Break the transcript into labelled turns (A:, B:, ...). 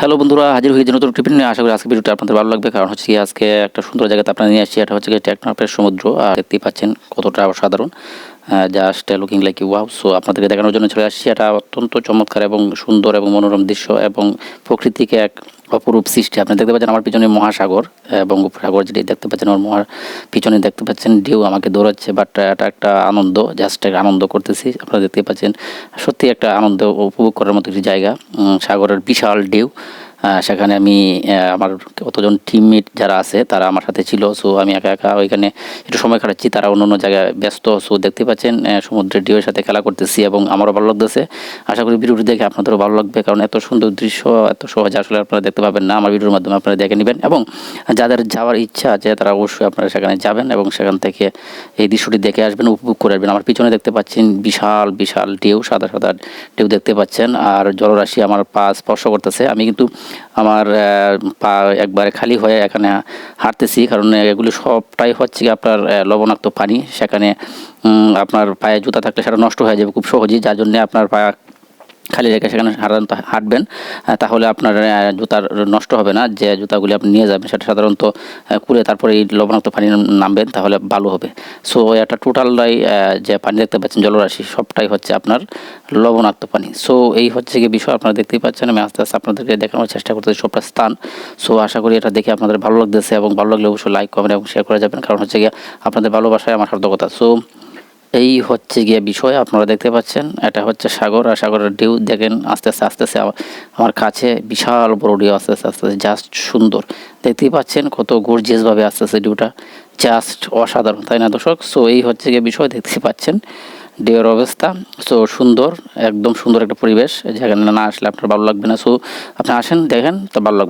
A: Hello বন্ধুরা, হাজির হয়েছে নতুন টিফিন নিয়ে। আশা করি আজকে ভিডিওটা আপনাদের ভালো লাগবে। কারণ হচ্ছে আজকে একটা সুন্দর জায়গাতে আপনারা নিয়ে আসছি। এটা হচ্ছে টেকনাফের সমুদ্র। আর দেখতেই পাচ্ছেন কতটা অসাধারণ। Just looking like wow so আপনাদেরকে দেখানোর জন্য চলে আসছি। এটা অত্যন্ত চমৎকার এবং সুন্দর এবং মনোরম দৃশ্য এবং প্রকৃতিকে এক অপরূপ সৃষ্টি। আপনি দেখতে পাচ্ছেন আমার পিছনে মহাসাগর এবং উপসাগর যেটি দেখতে পাচ্ছেন আমার মহার পিছনে দেখতে পাচ্ছেন ঢেউ আমাকে দৌড়াচ্ছে বাট এটা একটা আনন্দ জাস্ট আনন্দ করতেছি। আপনারা দেখতে পাচ্ছেন সত্যি একটা আনন্দ উপভোগ করার মতো একটি জায়গা। সাগরের বিশাল ঢেউ। সেখানে আমি আমার কতজন টিমমেট যারা আছে, তারা আমার সাথে ছিল। সো আমি একা একা ওইখানে একটু সময় কাটাচ্ছি। তারা অন্য অন্য জায়গায় ব্যস্ত। সো দেখতে পাচ্ছেন সমুদ্রের ঢেউয়ের সাথে খেলা করতেছি এবং আমারও ভালো লাগতেছে। আশা করি ভিডিওটি দেখে আপনাদেরও ভালো লাগবে, কারণ এত সুন্দর দৃশ্য, এত সহজে আসলে আপনারা দেখতে পাবেন না। আমার ভিডিওর মাধ্যমে আপনারা দেখে নেবেন এবং যাদের যাওয়ার ইচ্ছা আছে, তারা অবশ্যই আপনারা সেখানে যাবেন এবং সেখান থেকে এই দৃশ্যটি দেখে আসবেন, উপভোগ করে আসবেন। আমার পিছনে দেখতে পাচ্ছেন বিশাল বিশাল ঢেউ, সাদা সাদা ঢেউ দেখতে পাচ্ছেন। আর জলরাশি আমার পা স্পর্শ করতেছে। আমি কিন্তু আমার পা একবারে খালি হয়ে এখানে হাঁটতেছি, কারণ এগুলো সবটাই হচ্ছে কি আপনার লবণাক্ত পানি। সেখানে আপনার পায়ে জুতা থাকলে সেটা নষ্ট হয়ে যাবে খুব সহজেই, যার জন্যে আপনার পা খালি রেখে সেখানে সাধারণত হাঁটবেন তাহলে আপনার জুতার নষ্ট হবে না, যে জুতাগুলি আপনি নিয়ে যাবেন সেটা সাধারণত কুড়ে তারপরে এই লবণাক্ত পানি নামবেন, তাহলে ভালো হবে। সো এটা টোটালটাই যে পানি দেখতে পাচ্ছেন, জলরাশি, সবটাই হচ্ছে আপনার লবণাক্ত পানি। সো এই হচ্ছে কি বিষয়, আপনারা দেখতেই পাচ্ছেন, আমি আস্তে আস্তে আপনাদেরকে দেখানোর চেষ্টা করতেছি সবটা স্থান। সো আশা করি এটা দেখে আপনাদের ভালো লাগতেছে, এবং ভালো লাগলে অবশ্যই লাইক কমেন্ট এবং শেয়ার করে যাবেন, কারণ হচ্ছে গিয়ে আপনাদের ভালোবাসায় আমার সার্থকতা। সো এই হচ্ছে গিয়ে বিষয়, আপনারা দেখতে পাচ্ছেন, এটা হচ্ছে সাগর, আর সাগরের ঢেউ দেখেন, আস্তে আস্তে আস্তে আস্তে আমার কাছে বিশাল বড় ঢেউ, আস্তে আস্তে আস্তে জাস্ট সুন্দর। দেখতেই পাচ্ছেন কত গর্জিয়াসভাবে আস্তে আস্তে ঢেউটা জাস্ট অসাধারণ, তাই না দর্শক? সো এই হচ্ছে গিয়ে বিষয়, দেখতে পাচ্ছেন, ঢেউয়ের অবস্থা। সো সুন্দর, একদম সুন্দর একটা পরিবেশ, যেখানে না আসলে আপনার ভালো লাগবে না। সো আপনি আসেন, দেখেন, তো ভালো লাগবে।